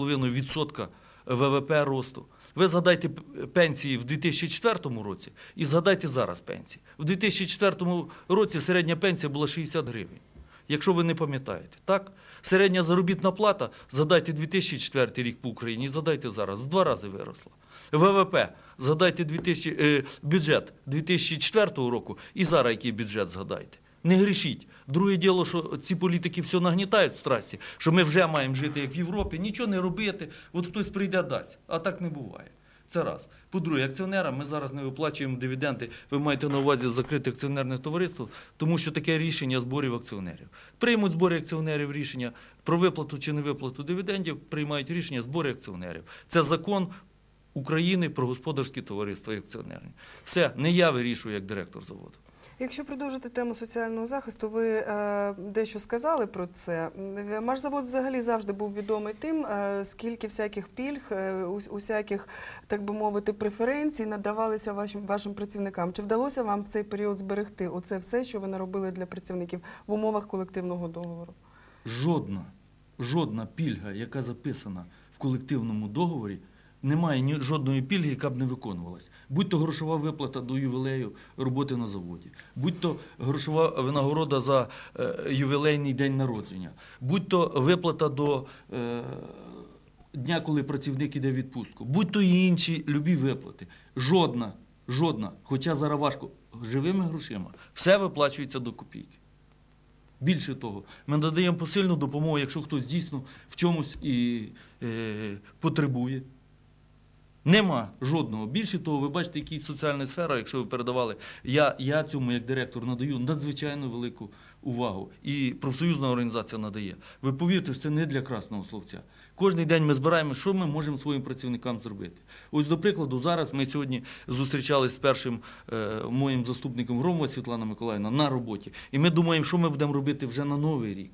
2,5% ВВП росту. Ви згадайте пенсії в 2004 році і згадайте зараз пенсії. В 2004 році середня пенсія була 60 гривень. Якщо ви не пам'ятаєте, так? Середня заробітна плата, згадайте 2004 рік по Україні, згадайте зараз, в два рази виросла. ВВП, згадайте 2000, е, бюджет 2004 року і зараз який бюджет згадайте. Не грішіть. Друге діло, що ці політики все нагнітають в страсті, що ми вже маємо жити як в Європі, нічого не робити, от хтось прийде дасть. А так не буває. Це раз. По-друге, акціонерам ми зараз не виплачуємо дивіденди. Ви маєте на увазі закрите акціонерне товариство, тому що таке рішення зборів акціонерів. Приймуть збори акціонерів рішення про виплату чи не виплату дивідендів, приймають рішення збори акціонерів. Це закон України про господарські товариства і акціонерні. Все, не я вирішую як директор заводу. Якщо продовжити тему соціального захисту, ви е, дещо сказали про це. М, Машзавод взагалі завжди був відомий тим, е, скільки всяких пільг, е, усяких, так би мовити, преференцій надавалися вашим, вашим працівникам. Чи вдалося вам в цей період зберегти оце все, що ви наробили для працівників в умовах колективного договору? жодна, жодна пільга, яка записана в колективному договорі, немає ні жодної пільги, яка б не виконувалась. Будь то грошова виплата до ювілею роботи на заводі, будь то грошова винагорода за е, ювілейний день народження, будь то виплата до е, дня, коли працівник іде в відпустку, будь то інші любі виплати. Жодна, жодна, хоча зараз важко, живими грошима, все виплачується до копійки. Більше того, ми надаємо посильну допомогу, якщо хтось дійсно в чомусь і е, потребує. Нема жодного. Більше того, ви бачите, які соціальна сфера, якщо ви передавали, я, я цьому як директор надаю надзвичайно велику увагу. І профсоюзна організація надає. Ви повірте, це не для красного словця. Кожний день ми збираємо, що ми можемо своїм працівникам зробити. Ось, до прикладу, зараз ми сьогодні зустрічалися з першим е, моїм заступником Громова Світлана Миколаївна на роботі. І ми думаємо, що ми будемо робити вже на новий рік.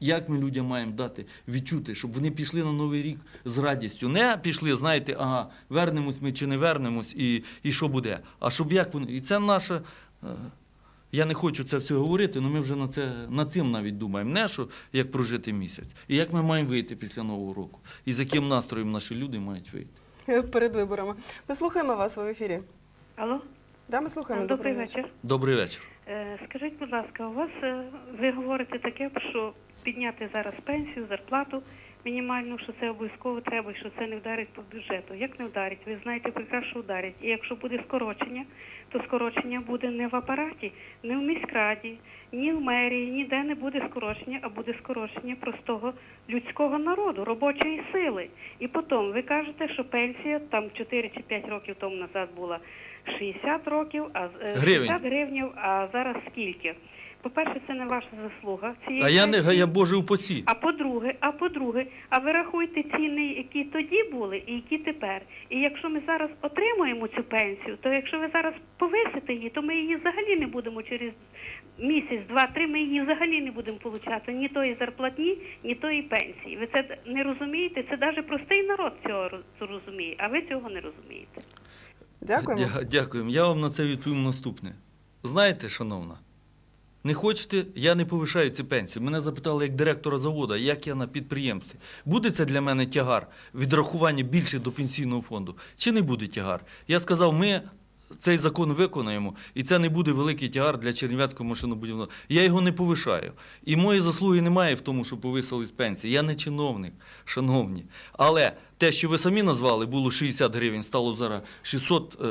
Як ми людям маємо дати відчути, щоб вони пішли на новий рік з радістю? Не пішли, знаєте, ага, вернемось ми чи не вернемось, і, і що буде. А щоб як вони. І це наша. е, Я не хочу це все говорити, але ми вже на це над цим навіть думаємо. Не що як прожити місяць, і як ми маємо вийти після нового року, і з яким настроєм наші люди мають вийти. Перед виборами. Ми слухаємо вас в ефірі. Алло, Да, ми слухаємо. добрий вечір. Добрий вечір. Е, Скажіть, будь ласка, у вас е, ви говорите таке, що підняти зараз пенсію, зарплату мінімальну, що це обов'язково треба, і що це не вдарить по бюджету. Як не вдарить? Ви знаєте, прекрасно вдарить. І якщо буде скорочення, то скорочення буде не в апараті, не в міськраді, ні в мерії, ніде не буде скорочення, а буде скорочення простого людського народу, робочої сили. І потім ви кажете, що пенсія там 4 чи 5 років тому назад була 60 років, а з- е, Гривень. гривнів, а зараз скільки? По-перше, це не ваша заслуга. цієї А я не пенсії. я Боже упасі. А по-друге, а по-друге, а ви рахуйте ціни, які тоді були і які тепер. І якщо ми зараз отримуємо цю пенсію, то якщо ви зараз повисите її, то ми її взагалі не будемо через місяць, два-три, ми її взагалі не будемо получати ні тої зарплатні, ні тої пенсії. Ви це не розумієте? Це навіть простий народ цього розуміє, а ви цього не розумієте. Дякуємо. Дя- Дякуємо. Я вам на це відповім наступне. Знаєте, шановна, не хочете, я не повишаю ці пенсії. Мене запитали як директора заводу, як я на підприємстві. Буде це для мене тягар відрахування більше до пенсійного фонду? Чи не буде тягар? Я сказав, ми. Цей закон виконаємо, і це не буде великий тягар для Чернівецького машинобудівного. Я його не повишаю. І мої заслуги немає в тому, що повисились пенсії. Я не чиновник, шановні. Але те, що ви самі назвали, було 60 гривень, стало зараз 600, е,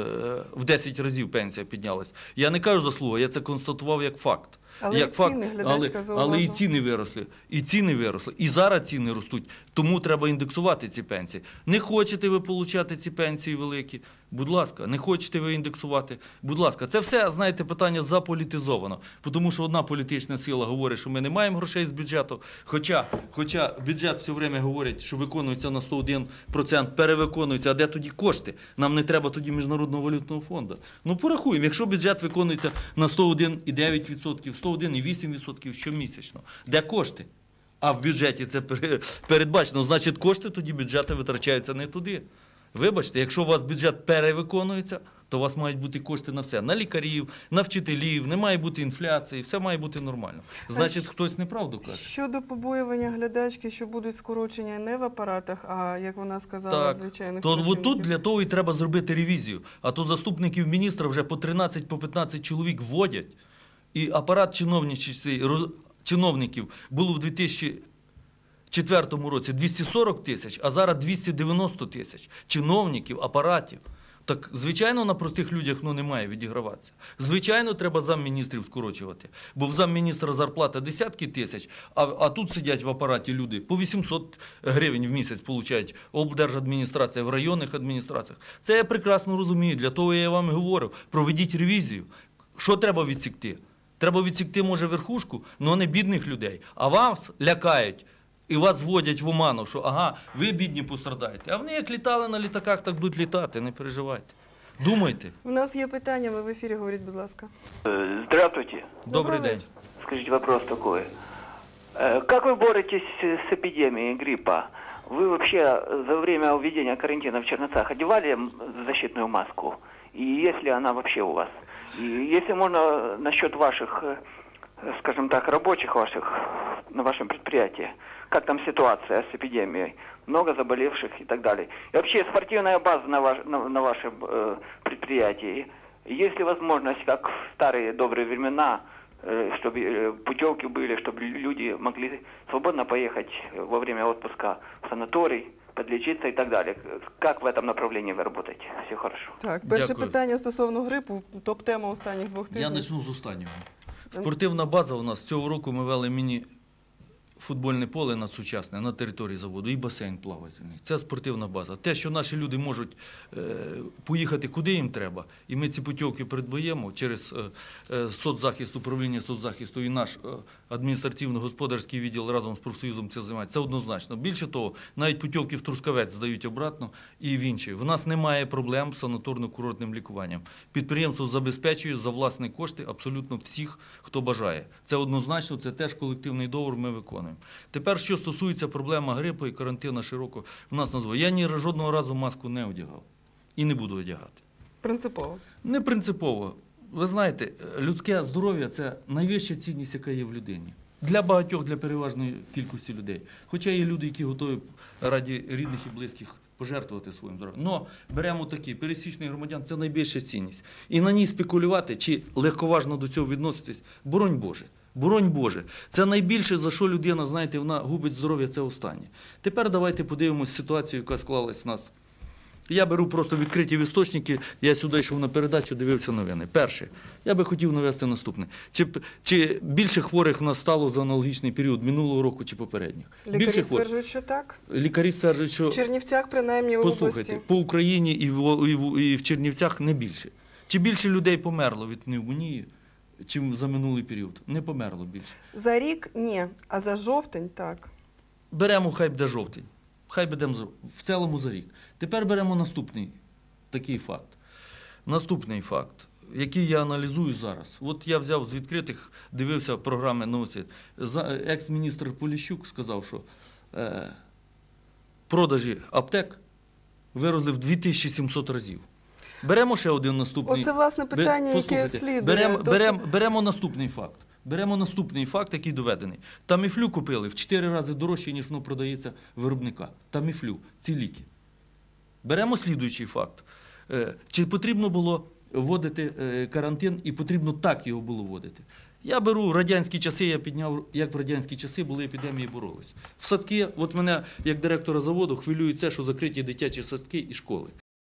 в 10 разів пенсія піднялась. Я не кажу заслуга, я це констатував як факт. Але як і ціни, глядачка але, але і ціни виросли, і ціни виросли, і зараз ціни ростуть. Тому треба індексувати ці пенсії. Не хочете ви отримати ці пенсії великі? Будь ласка, не хочете ви індексувати? Будь ласка, це все, знаєте, питання заполітизовано. Тому що одна політична сила говорить, що ми не маємо грошей з бюджету. Хоча, хоча бюджет все время говорить, що виконується на 101%, перевиконується. А де тоді кошти? Нам не треба тоді міжнародного валютного фонду. Ну порахуємо, якщо бюджет виконується на 101,9%, 101,8% щомісячно, де кошти? А в бюджеті це пере- передбачено. Значить, кошти тоді бюджети витрачаються не туди. Вибачте, якщо у вас бюджет перевиконується, то у вас мають бути кошти на все: на лікарів, на вчителів, не має бути інфляції, все має бути нормально. Значить, щ- хтось неправду каже. Щодо побоювання глядачки, що будуть скорочення не в апаратах, а як вона сказала, Так, звичайних То от тут для того і треба зробити ревізію. А то заступників міністра вже по 13, по 15 чоловік вводять. І апарат чиновничий, роз- чиновників було в 2004 році 240 тисяч, а зараз 290 тисяч чиновників, апаратів. Так, звичайно, на простих людях ну, не має відіграватися. Звичайно, треба замміністрів скорочувати. Бо в замміністра зарплата десятки тисяч, а, а тут сидять в апараті люди по 800 гривень в місяць получають облдержадміністрація в районних адміністраціях. Це я прекрасно розумію. Для того я вам і говорю. Проведіть ревізію. Що треба відсікти? Треба відсікти, може, верхушку, але не бідних людей. А вас лякають. І вас вводять в оману, що ага, ви бідні пострадаєте. А вони як літали на літаках, так будуть літати, не переживайте. Думайте. У нас є питання, ви в ефірі говоріть, будь ласка. Э, Здравствуйте. Добрий день. вечір. Скажите вопрос такой. Э, Как вы боретесь с с эпидемией гриппа? Вы вообще за время введения карантина в Черновцах одевали м, защитную маску? И есть ли она вообще у вас? Если можно насчет ваших, э, скажем так, рабочих ваших на вашем предприятии, как там ситуация с эпидемией? Много заболевших и так далее. И вообще спортивная база на, ваш- на, на вашем э, предприятии. Есть ли возможность, как в старые добрые времена, э, чтобы э, путевки были, чтобы люди могли свободно поехать э, во время отпуска в санаторий, подлечиться і так далі. Як в этом направлении ви працюєте? Все хорошо. Так, перше Дякую. питання стосовно грипу, топ-тема останніх двох тижнів. Я почну з останнього. Спортивна база у нас цього року ми вели міні футбольне поле надсучасне на території заводу і басейн плавательний. Це спортивна база. Те, що наші люди можуть е, поїхати куди їм треба, і ми ці путівки придбаємо через е, е, соцзахист, управління соцзахисту і наш адміністративно-господарський відділ разом з профсоюзом це займається. Це однозначно. Більше того, навіть путівки в Трускавець здають обратно і в інші. В нас немає проблем з санаторно-курортним лікуванням. Підприємство забезпечує за власні кошти абсолютно всіх, хто бажає. Це однозначно, це теж колективний договор. Ми виконуємо. Тепер, що стосується проблеми грипу і карантину широко в нас назву. Я ні жодного разу маску не одягав і не буду одягати. Принципово. Не принципово. Ви знаєте, людське здоров'я це найвища цінність, яка є в людині. Для багатьох, для переважної кількості людей. Хоча є люди, які готові раді рідних і близьких пожертвувати своїм здоров'ям. Но беремо такі пересічних громадян, це найбільша цінність. І на ній спекулювати чи легковажно до цього відноситись, боронь Боже. Боронь Боже, це найбільше, за що людина, знаєте, вона губить здоров'я, це останнє. Тепер давайте подивимось ситуацію, яка склалась в нас я беру просто відкриті істочники, я сюди йшов на передачу, дивився новини. Перше, я би хотів навести наступне. Чи, чи більше хворих в нас стало за аналогічний період минулого року чи попередніх? Лікарі більше стверджують, що так. Лікарі стверджують, що В Чернівцях, принаймні, в послухайте, області. по Україні і в, і, в, і в Чернівцях не більше. Чи більше людей померло від пневмонії, чим за минулий період? Не померло більше. За рік ні, а за жовтень так. Беремо хай буде жовтень. Хай будемо за- в цілому за рік. Тепер беремо наступний такий факт. Наступний факт, який я аналізую зараз. От я взяв з відкритих, дивився програми новості. Екс-міністр Поліщук сказав, що е, продажі аптек виросли в 2700 разів. Беремо ще один наступний. Оце, власне, питання, яке слідує. Беремо, Тобто- беремо, беремо наступний факт. Беремо наступний факт, який доведений. Таміфлю купили в 4 рази дорожче, ніж воно продається виробника. Таміфлю, ці ліки. Беремо слідуючий факт. Е, Чи потрібно було вводити е, карантин і потрібно так його було вводити? Я беру радянські часи, я підняв, як в радянські часи були епідемії, боролись. В садки, от мене, як директора заводу, хвилює це, що закриті дитячі садки і школи.